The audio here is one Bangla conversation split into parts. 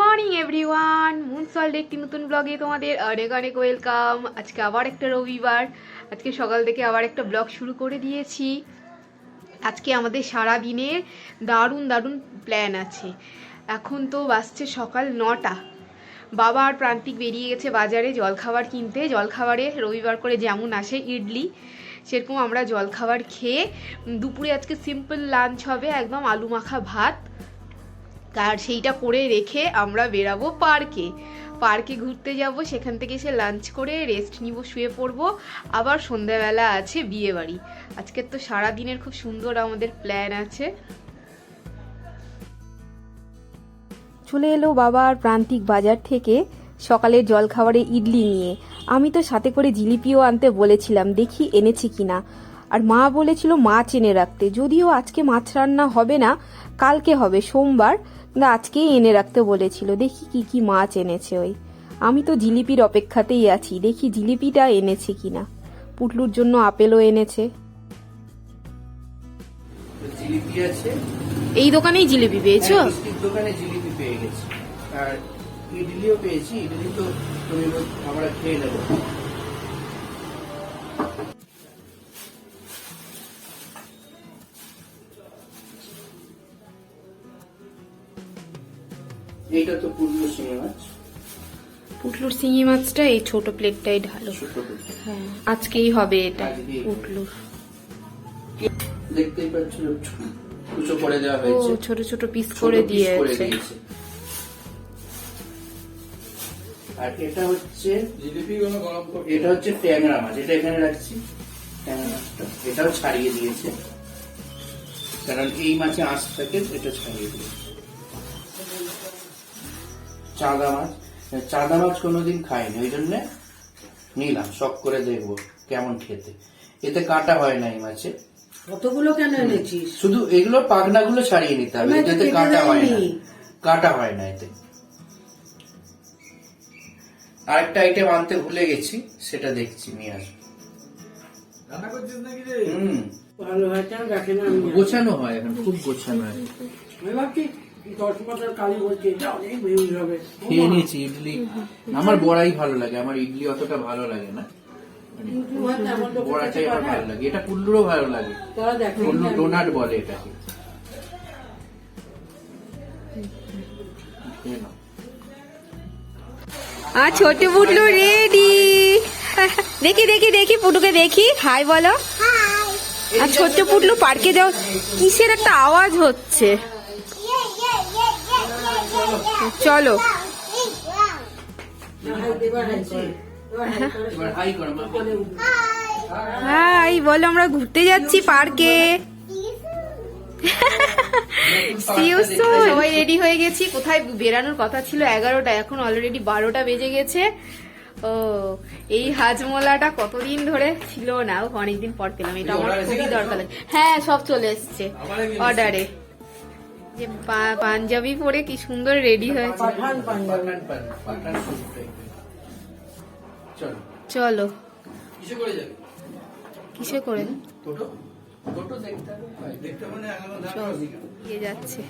Morning, everyone. মুন সল্ট একটি নতুন ব্লগে তোমাদের অনেক অনেক ওয়েলকাম। আজকে আবার একটা রবিবার। আজকে সকাল থেকে আবার একটা ব্লগ শুরু করে দিয়েছি। আজকে আমাদের সারা দিনের দারুণ দারুণ প্ল্যান আছে। এখন তো বাসছে সকাল নটা। বাবা আর প্রান্তিক বেরিয়ে গেছে বাজারে জলখাবার কিনতে। জলখাবারে রবিবার করে যেমন আসে ইডলি, সেরকম আমরা জলখাবার খেয়ে দুপুরে আজকে সিম্পল লাঞ্চ হবে, একদম আলু মাখা ভাত। আর সেইটা করে রেখে আমরা বেরাবো পার্কে। পার্কে ঘুরতে যাব, সেখান থেকে এসে লাঞ্চ করে রেস্ট নিব, শুয়ে পড়ব। আবার সন্ধ্যাবেলা আছে বিয়ে বাড়ি আজকের তো সারা দিনের খুব সুন্দর আমাদের প্ল্যান আছে। চলে এলো বাবা আর প্রান্তিক বাজার থেকে সকালের জলখাবারে ইডলি নিয়ে। আমি তো সাথে করে জিলিপিও আনতে বলেছিলাম, দেখি এনেছি কিনা। আর মা বলেছিল মাছ এনে রাখতে। যদিও আজকে মাছ রান্না হবে না, কালকে হবে, সোমবার। কিন্তু আজকেই এনে রাখতে বলেছিল দেখি কি কি মাছ এনেছে ওই। আমি তো জিলিপির অপেক্ষাতেই আছি দেখি জিলিপিটা এনেছে কিনা। পুটলুর জন্য আপেলও এনেছে। এই দোকানেই জিলিপি পেয়েছ? হ্যাঁ, দোকানে জিলিপি পেয়ে গেছি। আর ইডলিও পেয়েছি ইডলি তো তুমি আমরা খেয়ে নেব। শিঙে মাছ। পুটলুর শিঙি মাছটা এই ছোট প্লেটটাই ঢালো। হ্যাঁ আজকেই হবে এটা পুটলুর। দেখতেই পাচ্ছ কুচো করে দেওয়া ও হয়েছে ছোট ছোট পিস করে দিয়েছে। আর এটা হচ্ছে জিলিপি কোনো গরম এটা হচ্ছে ট্যাংরা মাছ। এটা এখানে রাখছি। ট্যাংরা মাছটা। এটাও ছাড়িয়ে দিয়েছে। কারণ এই মাছে আঁশ থাকে এটা ছাড়িয়ে দিয়েছে। চাঁদা মাছ। চাঁদা মাছ কোনোদিন খাইনি ওই জন্য নিলাম শখ করে দেখব কেমন খেতে। এতে কাটা হয় না এই মাছে। কতগুলো কেন এনেছিস? শুধু এগুলো পাখনাগুলো ছাড়িয়ে নিতে হবে এতে কাটা হয় না। কাটা হয় না এতে। আরেকটা আইটেম আনতে ভুলে গেছি সেটা দেখছি নিয়ে আসব। রান্না করছিস নাকি রে? হুম। ভালো হয় কেন রাখে না গোছানো হয় এখন খুব গোছানো হয়। ভাবছি দশ বছর কালী বলছি এটা অনেক ভিউজ হবে। খেয়ে নিয়েছি ইডলি। আমার বড়াই ভালো লাগে আমার ইডলি অতটা ভালো লাগে না। মানে বড়াটাই আমার ভালো লাগে। এটা কুল্লুরও ভালো লাগে। কুল্লু ডোনাট বলে এটাকে। আর ছোট পুটলু রেডি দেখি দেখি দেখি পুটুকে দেখি। হাই বলো। আর ছোট্ট পুটলু পার্কে যাও। কিসের একটা আওয়াজ হচ্ছে? চলো। হাই। বলে আমরা ঘুরতে যাচ্ছি পার্কে। সবাই রেডি হয়ে গেছি। কোথায় বেরানোর কথা ছিল এগারোটা এখন অলরেডি বারোটা বেজে গেছে। ও এই হাজমোলাটা কতদিন ধরে ছিল না? অনেকদিন পর পেলাম। এটা আমার খুবই দরকার হ্যাঁ সব চলে এসছে। অর্ডারে যে পাঞ্জাবি পরে কি সুন্দর রেডি হয়েছে। চলো। কিসে করে যাচ্ছে।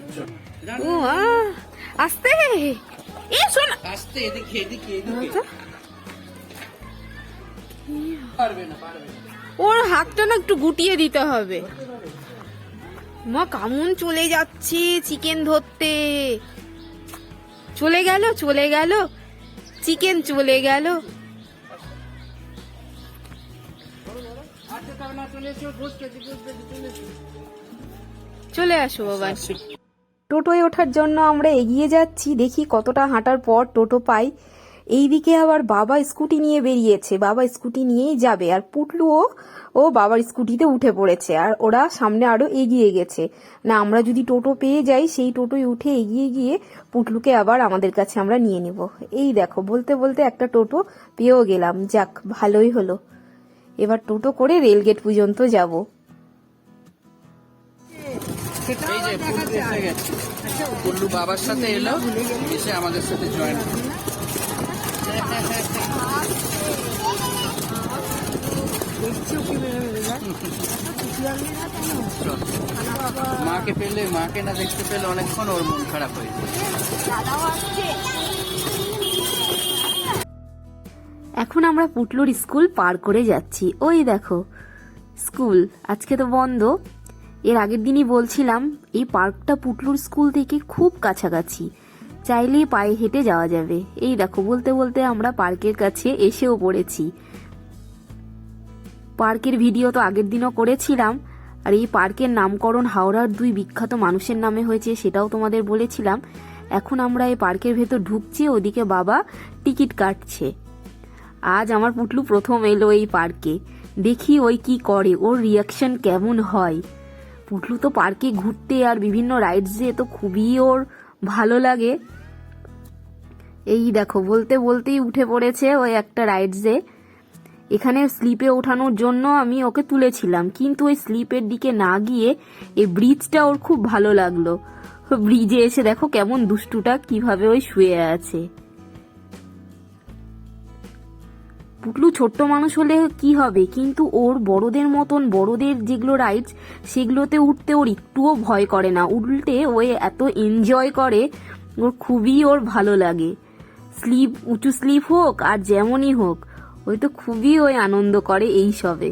ও আস্তে! এ শোন আস্তে এদিকে এদিকে এদিকে। পারবে না পারবে ওর হাতটা না একটু গুটিয়ে দিতে হবে। মা, কামুন চলে যাচ্ছে চিকেন ধরতে? চলে গেল চলে গেল, চিকেন চলে গেল। চলে আসো বাবা। টোটোয় ওঠার জন্য আমরা এগিয়ে যাচ্ছি, দেখি কতটা হাঁটার পর টোটো পাই। এইদিকে আবার বাবা স্কুটি নিয়ে বেরিয়েছে বাবা স্কুটি নিয়েই যাবে। আর পুটলুও ও বাবার স্কুটিতে উঠে পড়েছে আর ওরা সামনে আরও এগিয়ে গেছে। না আমরা যদি টোটো পেয়ে যাই সেই টোটোয় উঠে এগিয়ে গিয়ে পুটলুকে আবার আমাদের কাছে আমরা নিয়ে নেব। এই দেখো বলতে বলতে একটা টোটো পেয়েও গেলাম। যাক ভালোই হলো। এবার টোটো করে রেলগেট পর্যন্ত যাব। এই যে বাবার সাথে এলো এসে আমাদের সাথে জয়েন মাকে পেলে, মাকে না দেখতে পেলে অনেকক্ষণ ওর মন খারাপ হয়ে এখন আমরা পুটলুর স্কুল পার করে যাচ্ছি। ওই দেখো, স্কুল, আজকে তো বন্ধ। এর আগের দিনই বলছিলাম, এই পার্কটা পুটলুর স্কুল থেকে খুব কাছাকাছি। চাইলেই পায়ে হেঁটে যাওয়া যাবে। এই দেখো, বলতে বলতে আমরা পার্কের কাছে এসেও পড়েছি। পার্কের ভিডিও তো আগের দিনও করেছিলাম, আর এই পার্কের নামকরণ হাওড়ার দুই বিখ্যাত মানুষের নামে হয়েছে সেটাও তোমাদের বলেছিলাম। এখন আমরা এই পার্কের ভেতর ঢুকছি, ওদিকে বাবা টিকিট কাটছে। আজ আমার পুটলু প্রথম এলো এই পার্কে। দেখি ওই কি করে, ওর রিয়াকশন কেমন হয়? পুটলু তো পার্কে ঘুরতে আর বিভিন্ন রাইডসে তো খুবই ওর ভালো লাগে। এই দেখো, বলতে বলতেই উঠে পড়েছে ওই একটা রাইডসে। এখানে স্লিপে ওঠানোর জন্য আমি ওকে তুলেছিলাম, কিন্তু ওই স্লিপের দিকে না গিয়ে এই ব্রিজটা ওর খুব ভালো লাগল। ব্রিজে এসে দেখো কেমন দুষ্টুটা, কীভাবে ওই শুয়ে আছে। পুটলু ছোট্ট মানুষ হলে কি হবে? কিন্তু ওর বড়দের মতন, বড়দের যেগুলো রাইডস, সেগুলোতে উঠতে ওর একটুও ভয় করে না। উল্টে ও এত এনজয় করে, ওর খুবই ওর ভালো লাগে। স্লিপ, উঁচু স্লিপ হোক আর যেমনই হোক, ওই তো খুবই ওই আনন্দ করে এই সবে।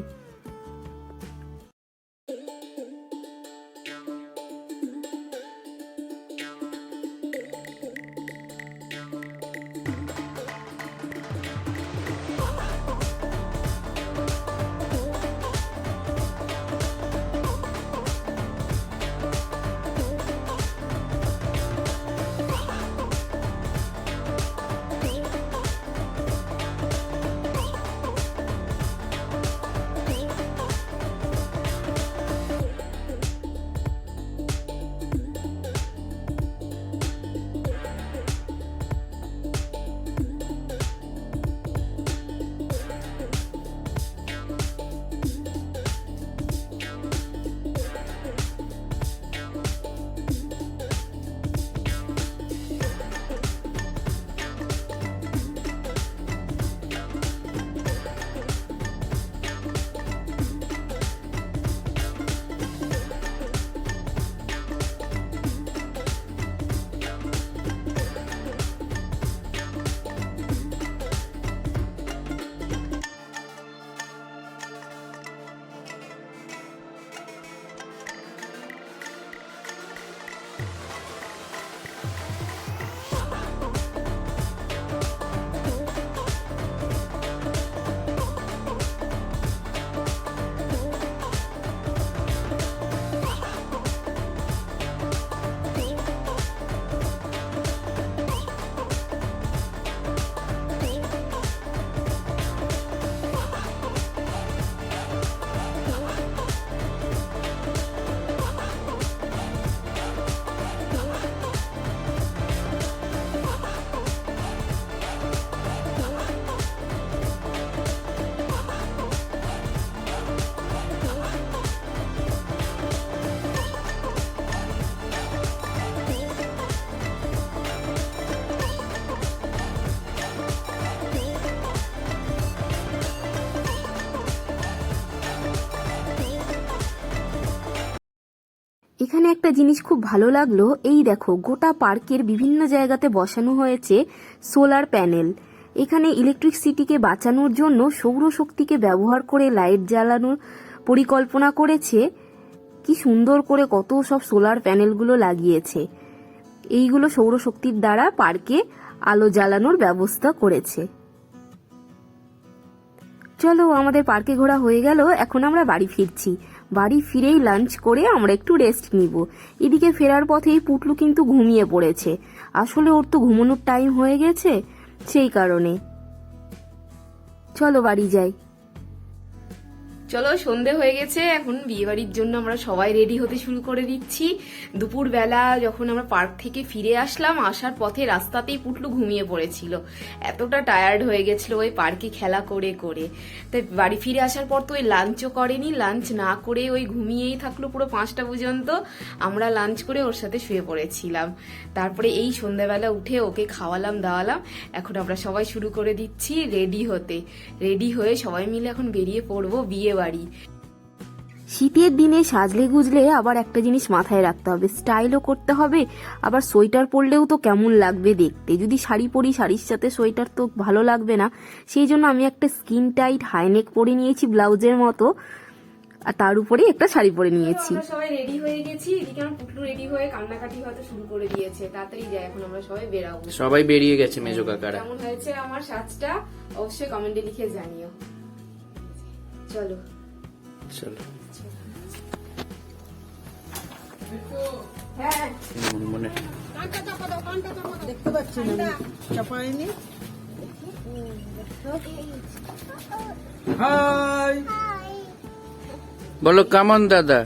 এখানে একটা জিনিস খুব ভালো লাগল, এই দেখো, গোটা পার্কের বিভিন্ন জায়গাতে বসানো হয়েছে সোলার প্যানেল। এখানে ইলেকট্রিসিটিকে বাঁচানোর জন্য সৌরশক্তিকে ব্যবহার করে লাইট জ্বালানোর পরিকল্পনা করেছে। কি সুন্দর করে কত সব সোলার প্যানেলগুলো লাগিয়েছে। এইগুলো সৌরশক্তির দ্বারা পার্কে আলো জ্বালানোর ব্যবস্থা করেছে। চলো, আমাদের পার্কে ঘোরা হয়ে গেল, এখন আমরা বাড়ি ফিরছি। বাড়ি ফিরেই লাঞ্চ করে আমরা একটু রেস্ট নিব। এদিকে ফেরার পথেই পুটলু কিন্তু ঘুমিয়ে পড়েছে। আসলে ওর তো ঘুমানোর টাইম হয়ে গেছে, সেই কারণে। চলো বাড়ি যাই। চলো, সন্ধে হয়ে গেছে, এখন বিয়ে বাড়ির জন্য আমরা সবাই রেডি হতে শুরু করে দিচ্ছি। দুপুরবেলা যখন আমরা পার্ক থেকে ফিরে আসলাম, আসার পথে রাস্তাতেই পুটলু ঘুমিয়ে পড়েছিল। এতটা টায়ার্ড হয়ে গেছিল ওই পার্কে খেলা করে করে। তাই বাড়ি ফিরে আসার পর তো ওই লাঞ্চও করেনি। লাঞ্চ না করে ওই ঘুমিয়েই থাকল পুরো পাঁচটা পর্যন্ত। আমরা লাঞ্চ করে ওর সাথে শুয়ে পড়েছিলাম। তারপরে এই সন্ধ্যাবেলা উঠে ওকে খাওয়ালাম, দাওয়ালাম। এখন আমরা সবাই শুরু করে দিচ্ছি রেডি হতে। রেডি হয়ে সবাই মিলে এখন বেরিয়ে পড়ব বিয়ে বাড়ি। শীতের দিনে সাজলে গুজলে আবার একটা জিনিস মাথায় রাখতে হবে। স্টাইলও করতে হবে আবার সোয়েটার পরলেও তো কেমন লাগবে দেখতে। যদি শাড়ি পরি শাড়ির সাথে সোয়েটার তো ভালো লাগবে না। সেই জন্য আমি একটা স্কিন টাইট হাইনেক পরে নিয়েছি ব্লাউজের মতো। আর তার উপরে একটা শাড়ি পরে নিয়েছি। সবাই রেডি হয়ে গেছি। এদিকে আমার পুটলু রেডি হয়ে কান্নাকাটি হয়তো শুরু করে দিয়েছে। তাড়াতাড়ি যাই এখন আমরা সবাই বেরাবো। সবাই বেরিয়ে গেছে মেজো কাকারা। কেমন হয়েছে আমার সাজটা? অবশ্যই কমেন্টে লিখে জানিও। চলো। চলো। হ্যাঁ। মনে দেখতে পাচ্ছি না চাপায়নি হাই। বলো কামন দাদা?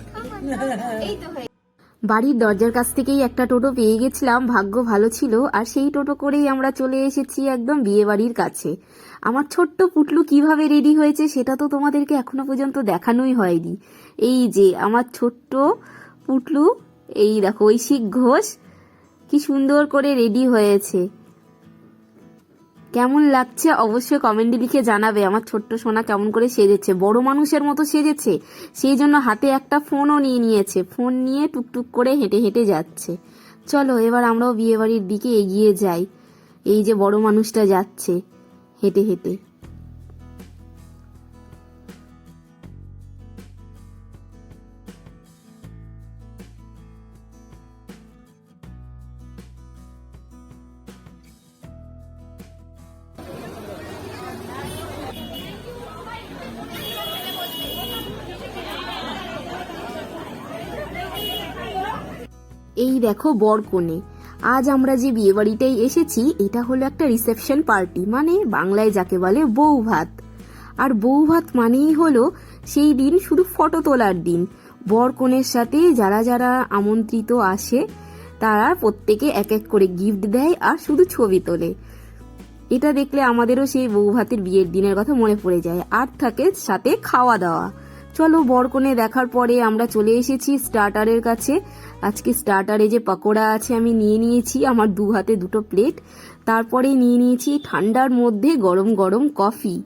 বাড়ির দরজার কাছ থেকেই একটা টোটো পেয়ে গেছিলাম, ভাগ্য ভালো ছিল, আর সেই টোটো করেই আমরা চলে এসেছি একদম বিয়ে বাড়ির কাছে। আমার ছোট্ট পুটলু কীভাবে রেডি হয়েছে সেটা তো তোমাদেরকে এখনও পর্যন্ত দেখানোই হয়নি। এই যে, আমার ছোট্ট পুটলু, এই দেখো, ঐশিক ঘোষ, কি সুন্দর করে রেডি হয়েছে। কেমন লাগছে অবশ্যই কমেন্টে লিখে জানাবে। আমার ছোট্ট সোনা কেমন করে সেজেছে? বড় মানুষের মতো সেজেছে। সেই জন্য হাতে একটা ফোনও নিয়ে নিয়েছে। ফোন নিয়ে টুকটুক করে হেঁটে হেঁটে যাচ্ছে। চলো, এবার আমরাও বিয়ে বাড়ির দিকে এগিয়ে যাই। এই যে বড় মানুষটা যাচ্ছে হেঁটে হেঁটে। এই দেখো বর কোণে। আজ আমরা যে বিয়ে বাড়িটাই এসেছি, এটা হলো একটা রিসেপশন পার্টি মানে বাংলায় যাকে বলে বউ ভাত আর বউ ভাত মানেই হলো সেই দিন শুধু ফটো তোলার দিন। বর কনের সাথে যারা যারা আমন্ত্রিত আসে, তারা প্রত্যেকে এক এক করে গিফট দেয় আর শুধু ছবি তোলে। এটা দেখলে আমাদেরও সেই বউ ভাতের বিয়ের দিনের কথা মনে পড়ে যায়। আর থাকে সাথে খাওয়া দাওয়া। চলো বরকনে দেখার পরে আমরা চলে এসেছি স্টার্টারের কাছে। আজকে স্টার্টারে যে পকোড়া আছে আমি নিয়ে নিয়েছি, আমার দু হাতে দুটো প্লেট। তারপরে নিয়ে নিয়েছি ঠান্ডার মধ্যে গরম গরম কফি।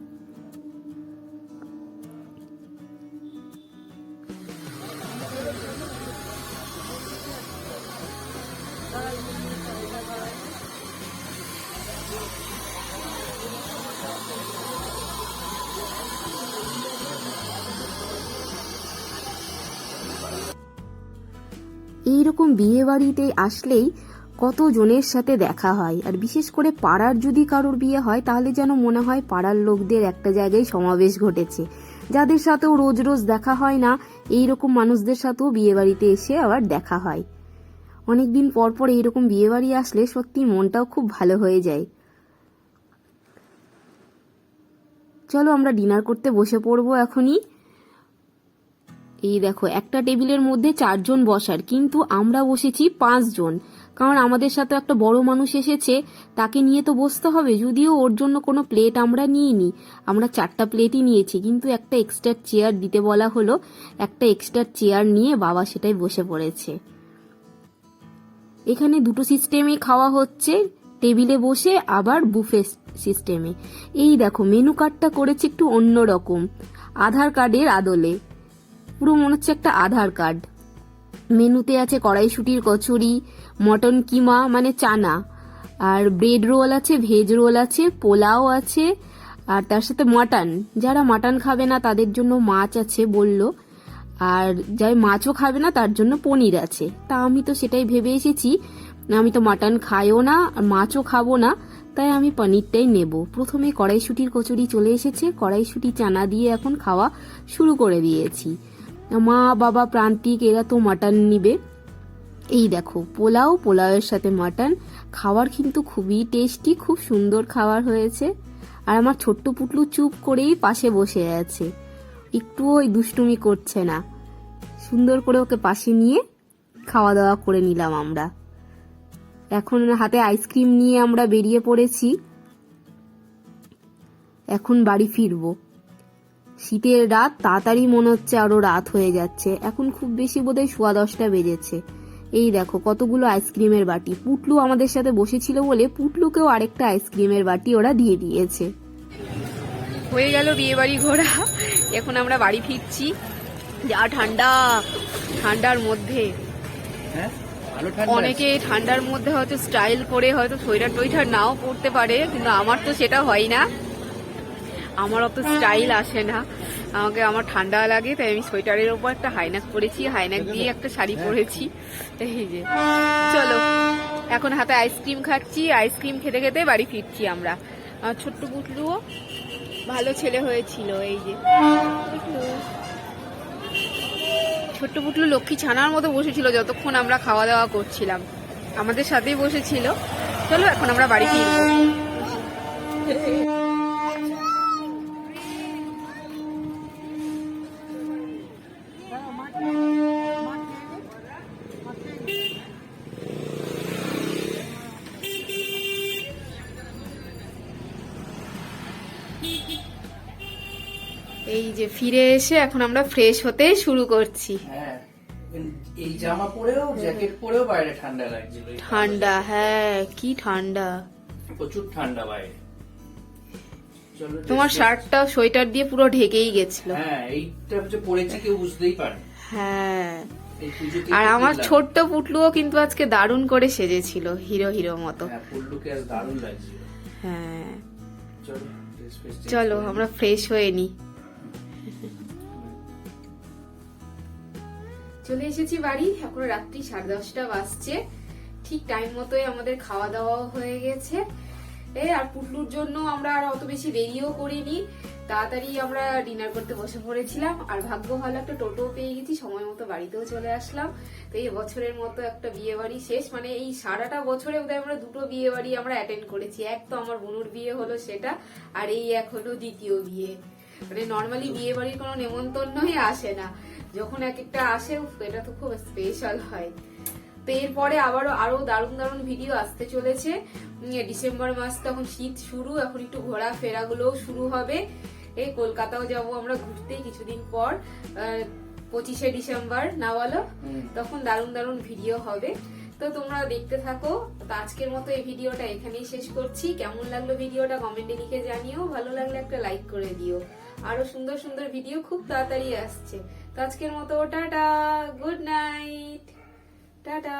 এইরকম বিয়ে বাড়িতে আসলেই কত জনের সাথে দেখা হয়? আর বিশেষ করে পাড়ার যদি কারোর বিয়ে হয়, তাহলে যেন মনে হয় পাড়ার লোকদের একটা জায়গায় সমাবেশ ঘটেছে। যাদের সাথেও রোজ রোজ দেখা হয় না এই রকম মানুষদের সাথেও বিয়ে বাড়িতে এসে আবার দেখা হয়। অনেকদিন পর পর এইরকম বিয়ে বাড়ি আসলে সত্যি মনটাও খুব ভালো হয়ে যায়। চলো আমরা ডিনার করতে বসে পড়ব এখনই। এই দেখো, একটা টেবিলের মধ্যে চারজন বসার, কিন্তু আমরা বসেছি পাঁচজন। কারণ আমাদের সাথে একটা বড় মানুষ এসেছে, তাকে নিয়ে তো বসতে হবে, যদিও ওর জন্য কোনো প্লেট আমরা নিইনি। আমরা চারটা প্লেটই নিয়েছি, কিন্তু একটা এক্সট্রা চেয়ার দিতে বলা হলো, একটা এক্সট্রা চেয়ার নিয়ে বাবা সেটাই বসে পড়েছে। এখানে দুটো সিস্টেমে খাওয়া হচ্ছে, টেবিলে বসে আবার বুফে সিস্টেমে এই দেখো মেনু কার্ডটা করেছে একটু অন্যরকম, আধার কার্ডের আদলে। পুরো মনে হচ্ছে একটা আধার কার্ড। মেনুতে আছে কড়াইশুটির কচুরি, মটন কিমা মানে চানা। আর ব্রেড রোল আছে ভেজ রোল আছে, পোলাও আছে, আর তার সাথে মাটন যারা মাটন খাবে না, তাদের জন্য মাছ আছে বলল। আর যাই মাছও খাবে না, তার জন্য পনির আছে। তা আমি তো সেটাই ভেবে এসেছি, আমি তো মাটন খাইও না, আর মাছও খাব না, তাই আমি পনিরটাই নেব। প্রথমে কড়াইশুটির কচুরি চলে এসেছে, কড়াইশুটি, চানা দিয়ে এখন খাওয়া শুরু করে দিয়েছি। মা বাবা প্রান্তিক, এরা তো মাটন নিবে। এই দেখো, পোলাও, পোলাওয়ের সাথে মাটন। খাবার কিন্তু খুবই টেস্টি খুব সুন্দর খাবার হয়েছে। আর আমার ছোট্ট পুটলু চুপ করেই পাশে বসে আছে। একটু ওই দুষ্টুমি করছে না। সুন্দর করে ওকে পাশে নিয়ে খাওয়া দাওয়া করে নিলাম আমরা। এখন হাতে আইসক্রিম নিয়ে আমরা বেরিয়ে পড়েছি। এখন বাড়ি ফিরবো। শীতের রাত তাড়াতাড়ি মনে হচ্ছে আরও রাত হয়ে যাচ্ছে। এখন খুব বেশি বোধহয় সোয়া দশটা বেজেছে। এই দেখো কতগুলো আইসক্রিমের বাটি। পুটলু আমাদের সাথে বসেছিল বলে পুটলুকেও আরেকটা আইসক্রিমের বাটি ওরা দিয়ে দিয়েছে। হয়ে গেল বিয়ে বাড়ি ঘোরা। এখন আমরা বাড়ি ফিরছি। যা ঠান্ডা ঠান্ডার মধ্যে। হ্যাঁ? অনেকে ঠান্ডার মধ্যে হয়তো স্টাইল করে হয়তো সোয়েটার টোয়েটার নাও পরতে পারে কিন্তু আমার তো সেটা হয় না। আমার অত স্টাইল আসে না। আমাকে আমার ঠান্ডা লাগে তাই আমি সোয়েটারের ওপর একটা হাইনাক পরেছি হাইনাক দিয়ে একটা শাড়ি পরেছি। এই যে চলো এখন হাতে আইসক্রিম খাচ্ছি আইসক্রিম খেতে খেতে বাড়ি ফিরছি আমরা। আমার ছোট্ট পুটলুও ভালো ছেলে হয়েছিল এই যে। ছোট্ট পুটলু লক্ষ্মী ছানার মতো বসেছিল যতক্ষণ আমরা খাওয়া দাওয়া করছিলাম। আমাদের সাথেই বসেছিল। চলো এখন আমরা বাড়ি ফিরবো। এই যে ফিরে এসে এখন আমরা ফ্রেশ হতে শুরু করছি। হ্যাঁ এই জামা পরেও জ্যাকেট পরেও বাইরে ঠান্ডা লাগছিল ঠান্ডা হ্যাঁ কি ঠান্ডা। প্রচুর ঠান্ডা বাইরে। তোমার শার্টটা সোয়েটার দিয়ে পুরো ঢেকেই গেছিল। হ্যাঁ এইটা পরেছি কেউ বুঝতেই পারে। হ্যাঁ। আর আমার। ছোট্ট পুটলুও কিন্তু আজকে দারুণ করে সেজেছিল হিরো হিরো মতো। হ্যাঁ আজ দারুণ লাগছিল। হ্যাঁ। চলো আমরা ফ্রেশ হয়ে নি। চলে এসেছি বাড়ি। এখন রাত্রি সাড়ে দশটা বাজছে। ঠিক টাইম মতোই আমাদের খাওয়া দাওয়া হয়ে গেছে। এই আর পুটলুর জন্য আমরা আর অত বেশি দেরিও করিনি। তাড়াতাড়ি আমরা ডিনার করতে বসে পড়েছিলাম। আর ভাগ্য ভালো, একটা টোটো পেয়ে গেছি। সময় মতো বাড়িতেও চলে আসলাম। তো এই বছরের মতো একটা বিয়ে বাড়ি শেষ। মানে এই সারাটা বছরে বোধহয় আমরা দুটো বিয়ে বাড়ি আমরা অ্যাটেন্ড করেছি। এক তো আমার বোনুর বিয়ে হলো সেটা, আর এই এক হলো দ্বিতীয় বিয়ে। মানে নর্মালি বিয়ে বাড়ির কোনো নেমন্তন্নই আসে না। যখন এক একটা আসে এটা তো খুব স্পেশাল হয়। তো এরপরে আবারও আরও দারুণ দারুণ ভিডিও আসতে চলেছে। ডিসেম্বর মাস তখন শীত শুরু এখন একটু ঘোরা ফেরা গুলোও শুরু হবে। এই কলকাতাও যাব আমরা ঘুরতে কিছুদিন পর পঁচিশে ডিসেম্বর না বলো? তখন দারুণ দারুণ ভিডিও হবে। তো তোমরা দেখতে থাকো। তো আজকের মতো এই ভিডিওটা এখানেই শেষ করছি। কেমন লাগল ভিডিওটা কমেন্টে লিখে জানিও। ভালো লাগলে একটা লাইক করে দিও। আরও সুন্দর সুন্দর ভিডিও খুব তাড়াতাড়ি আসছে। তো আজকের মতো টাটা গুড নাইট টাটা।